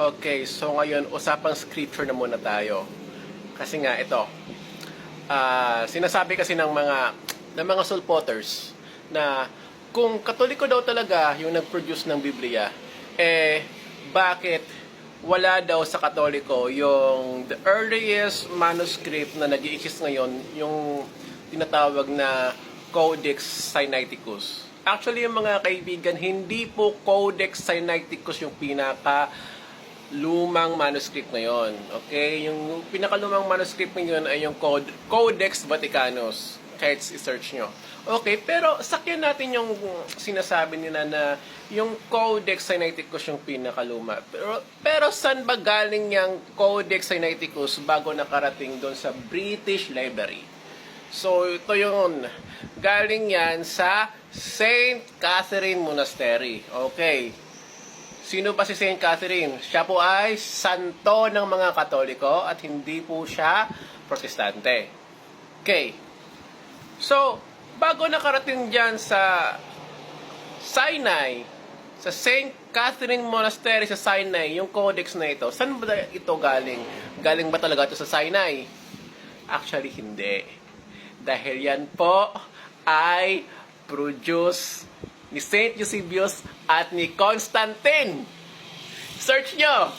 Okay, so ngayon, usapang scripture na muna tayo. Kasi nga, ito, ah, sinasabi kasi ng mga, ng mga soul potters na kung katoliko daw talaga yung nag-produce ng Biblia, eh, bakit wala daw sa katoliko yung the earliest manuscript na nag exist ngayon, yung tinatawag na Codex Sinaiticus. Actually, yung mga kaibigan, hindi po Codex Sinaiticus yung pinaka lumang manuscript ngayon. Okay? Yung pinakalumang manuscript ngayon ay yung Code, Codex Vaticanus. Kahit i-search nyo. Okay, pero sakyan natin yung sinasabi nila na yung Codex Sinaiticus yung pinakaluma. Pero, pero saan ba galing yung Codex Sinaiticus bago nakarating doon sa British Library? So, ito yun. Galing yan sa St. Catherine Monastery. Okay. Sino ba si St. Catherine? Siya po ay santo ng mga katoliko at hindi po siya protestante. Okay. So, bago nakarating dyan sa Sinai, sa St. Catherine Monastery sa Sinai, yung codex na ito, saan ba ito galing? Galing ba talaga ito sa Sinai? Actually, hindi. Dahil yan po ay produce ni St. Eusebius at ni Constantine. Search nyo!